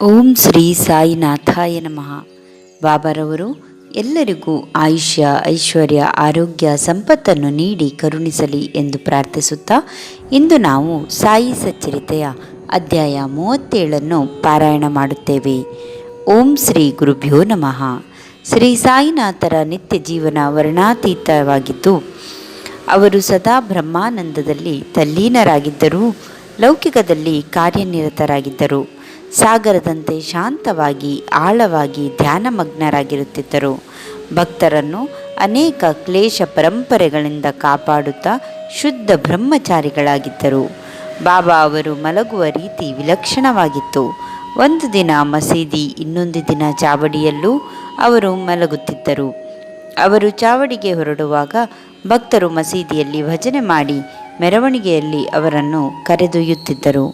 ಓಂ ಶ್ರೀ ಸಾಯಿನಾಥಾಯ ನಮಃ. ಬಾಬಾರವರು ಎಲ್ಲರಿಗೂ ಆಯುಷ್ಯ, ಐಶ್ವರ್ಯ, ಆರೋಗ್ಯ, ಸಂಪತ್ತನ್ನು ನೀಡಿ ಕರುಣಿಸಲಿ ಎಂದು ಪ್ರಾರ್ಥಿಸುತ್ತಾ ಇಂದು ನಾವು ಸಾಯಿ ಸಚ್ಚರಿತೆಯ ಅಧ್ಯಾಯ ಮೂವತ್ತೇಳನ್ನು ಪಾರಾಯಣ ಮಾಡುತ್ತೇವೆ. ಓಂ ಶ್ರೀ ಗುರುಭ್ಯೋ ನಮಃ. ಶ್ರೀ ಸಾಯಿನಾಥರ ನಿತ್ಯ ಜೀವನ ವರ್ಣಾತೀತವಾಗಿದ್ದು, ಅವರು ಸದಾ ಬ್ರಹ್ಮಾನಂದದಲ್ಲಿ ತಲ್ಲೀನರಾಗಿದ್ದರೂ, ಲೌಕಿಕದಲ್ಲಿ ಕಾರ್ಯನಿರತರಾಗಿದ್ದರು. ಸಾಗರದಂತೆ ಶಾಂತವಾಗಿ, ಆಳವಾಗಿ ಧ್ಯಾನಮಗ್ನರಾಗಿರುತ್ತಿದ್ದರು. ಭಕ್ತರನ್ನು ಅನೇಕ ಕ್ಲೇಶ ಪರಂಪರೆಗಳಿಂದ ಕಾಪಾಡುತ್ತಾ ಶುದ್ಧ ಬ್ರಹ್ಮಚಾರಿಗಳಾಗಿದ್ದರು. ಬಾಬಾ ಅವರು ಮಲಗುವ ರೀತಿ ವಿಲಕ್ಷಣವಾಗಿತ್ತು. ಒಂದು ದಿನ ಮಸೀದಿ, ಇನ್ನೊಂದು ದಿನ ಚಾವಡಿಯಲ್ಲೂ ಅವರು ಮಲಗುತ್ತಿದ್ದರು. ಅವರು ಚಾವಡಿಗೆ ಹೊರಡುವಾಗ ಭಕ್ತರು ಮಸೀದಿಯಲ್ಲಿ ಭಜನೆ ಮಾಡಿ ಮೆರವಣಿಗೆಯಲ್ಲಿ ಅವರನ್ನು ಕರೆದೊಯ್ಯುತ್ತಿದ್ದರು.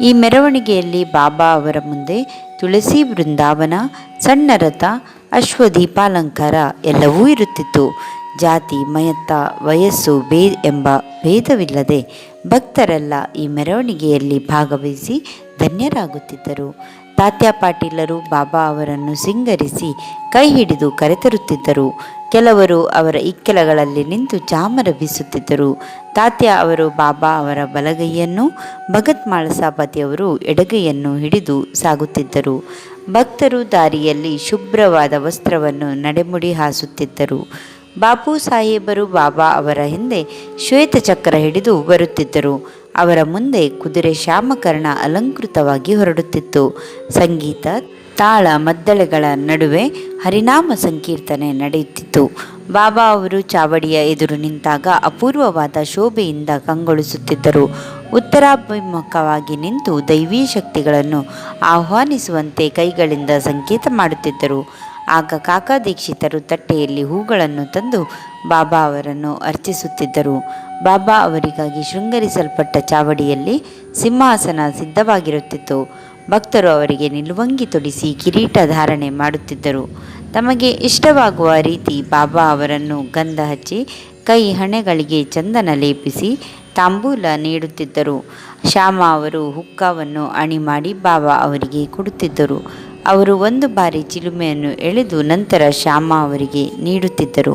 ಈ ಮೆರವಣಿಗೆಯಲ್ಲಿ ಬಾಬಾ ಅವರ ಮುಂದೆ ತುಳಸಿ ಬೃಂದಾವನ ಸಣ್ಣ ರಥ, ಅಶ್ವದೀಪಾಲಂಕಾರ ಎಲ್ಲವೂ ಇರುತ್ತಿತ್ತು. ಜಾತಿ, ಮಯತ್ತ, ವಯಸ್ಸು, ಬೇ ಎಂಬ ಭೇದವಿಲ್ಲದೆ ಭಕ್ತರೆಲ್ಲ ಈ ಮೆರವಣಿಗೆಯಲ್ಲಿ ಭಾಗವಹಿಸಿ ಧನ್ಯರಾಗುತ್ತಿದ್ದರು. ತಾತ್ಯ ಪಾಟೀಲರು ಬಾಬಾ ಅವರನ್ನು ಸಿಂಗರಿಸಿ ಕೈ ಹಿಡಿದು ಕರೆತರುತ್ತಿದ್ದರು. ಕೆಲವರು ಅವರ ಇಕ್ಕೆಲಗಳಲ್ಲಿ ನಿಂತು ಚಾಮರ ಬೀಸುತ್ತಿದ್ದರು. ತಾತ್ಯ ಅವರು ಬಾಬಾ ಅವರ ಬಲಗೈಯನ್ನು, ಭಗತ್ ಮಾಳಸಾಪತಿಯವರು ಎಡಗೈಯನ್ನು ಹಿಡಿದು ಸಾಗುತ್ತಿದ್ದರು. ಭಕ್ತರು ದಾರಿಯಲ್ಲಿ ಶುಭ್ರವಾದ ವಸ್ತ್ರವನ್ನು ನಡೆಮುಡಿ ಹಾಸುತ್ತಿದ್ದರು. ಬಾಪು ಸಾಹೇಬರು ಬಾಬಾ ಅವರ ಹಿಂದೆ ಶ್ವೇತಚಕ್ರ ಹಿಡಿದು ಬರುತ್ತಿದ್ದರು. ಅವರ ಮುಂದೆ ಕುದುರೆ ಶ್ಯಾಮಕರ್ಣ ಅಲಂಕೃತವಾಗಿ ಹೊರಡುತ್ತಿತ್ತು. ಸಂಗೀತ ತಾಳ ಮದ್ದಳೆಗಳ ನಡುವೆ ಹರಿನಾಮ ಸಂಕೀರ್ತನೆ ನಡೆಯುತ್ತಿತ್ತು. ಬಾಬಾ ಅವರು ಚಾವಡಿಯ ಎದುರು ನಿಂತಾಗ ಅಪೂರ್ವವಾದ ಶೋಭೆಯಿಂದ ಕಂಗೊಳಿಸುತ್ತಿದ್ದರು. ಉತ್ತರಾಭಿಮುಖವಾಗಿ ನಿಂತು ದೈವೀ ಶಕ್ತಿಗಳನ್ನು ಆಹ್ವಾನಿಸುವಂತೆ ಕೈಗಳಿಂದ ಸಂಕೇತ ಮಾಡುತ್ತಿದ್ದರು. ಆಗ ಕಾಕಾ ದೀಕ್ಷಿತರು ತಟ್ಟೆಯಲ್ಲಿ ಹೂಗಳನ್ನು ತಂದು ಬಾಬಾ ಅವರನ್ನು ಅರ್ಚಿಸುತ್ತಿದ್ದರು. ಬಾಬಾ ಅವರಿಗಾಗಿ ಶೃಂಗರಿಸಲ್ಪಟ್ಟ ಚಾವಡಿಯಲ್ಲಿ ಸಿಂಹಾಸನ ಸಿದ್ಧವಾಗಿರುತ್ತಿತ್ತು. ಭಕ್ತರು ಅವರಿಗೆ ನಿಲುವಂಗಿ ತೊಡಿಸಿ ಕಿರೀಟ ಧಾರಣೆ ಮಾಡುತ್ತಿದ್ದರು. ತಮಗೆ ಇಷ್ಟವಾಗುವ ರೀತಿ ಬಾಬಾ ಅವರನ್ನು ಗಂಧ ಹಚ್ಚಿ ಕೈ ಹಣೆಗಳಿಗೆ ಚಂದನ ಲೇಪಿಸಿ ತಾಂಬೂಲ ನೀಡುತ್ತಿದ್ದರು. ಶ್ಯಾಮ ಅವರು ಹುಕ್ಕಾವನ್ನು ಅಣಿ ಮಾಡಿ ಬಾಬಾ ಅವರಿಗೆ ಕೊಡುತ್ತಿದ್ದರು. ಅವರು ಒಂದು ಬಾರಿ ಚಿಲುಮೆಯನ್ನು ಎಳೆದು ನಂತರ ಶ್ಯಾಮ ಅವರಿಗೆ ನೀಡುತ್ತಿದ್ದರು.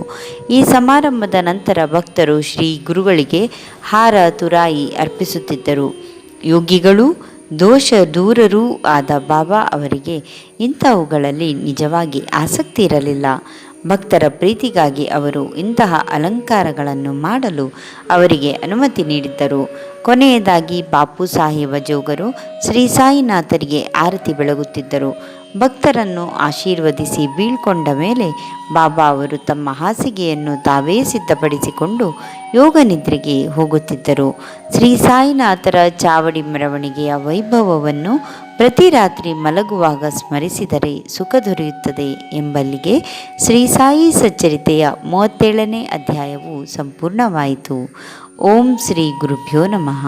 ಈ ಸಮಾರಂಭದ ನಂತರ ಭಕ್ತರು ಶ್ರೀ ಗುರುಗಳಿಗೆ ಹಾರ ತುರಾಯಿ ಅರ್ಪಿಸುತ್ತಿದ್ದರು. ಯೋಗಿಗಳು ದೋಷ ದೂರರೂ ಆದ ಬಾಬಾ ಅವರಿಗೆ ಇಂಥವುಗಳಲ್ಲಿ ನಿಜವಾಗಿ ಆಸಕ್ತಿ ಇರಲಿಲ್ಲ. ಭಕ್ತರ ಪ್ರೀತಿಗಾಗಿ ಅವರು ಇಂತಹ ಅಲಂಕಾರಗಳನ್ನು ಮಾಡಲು ಅವರಿಗೆ ಅನುಮತಿ ನೀಡಿದ್ದರು. ಕೊನೆಯದಾಗಿ ಬಾಪು ಸಾಹೇಬ ಜೋಗರು ಶ್ರೀ ಸಾಯಿನಾಥರಿಗೆ ಆರತಿ ಬೆಳಗುತ್ತಿದ್ದರು. ಭಕ್ತರನ್ನು ಆಶೀರ್ವದಿಸಿ ಬೀಳ್ಕೊಂಡ ಮೇಲೆ ಬಾಬಾ ಅವರು ತಮ್ಮ ಹಾಸಿಗೆಯನ್ನು ತಾವೇ ಸಿದ್ಧಪಡಿಸಿಕೊಂಡು ಯೋಗ ನಿದ್ರೆಗೆ ಹೋಗುತ್ತಿದ್ದರು. ಶ್ರೀ ಸಾಯಿನಾಥರ ಚಾವಡಿ ಮೆರವಣಿಗೆಯ ವೈಭವವನ್ನು ಪ್ರತಿ ರಾತ್ರಿ ಮಲಗುವಾಗ ಸ್ಮರಿಸಿದರೆ ಸುಖ ದೊರೆಯುತ್ತದೆ ಎಂಬಲ್ಲಿಗೆ ಶ್ರೀ ಸಾಯಿ ಸಚ್ಚರಿತೆಯ ಮೂವತ್ತೇಳನೇ ಅಧ್ಯಾಯವು ಸಂಪೂರ್ಣವಾಯಿತು. ಓಂ ಶ್ರೀ ಗುರುಭ್ಯೋ ನಮಃ.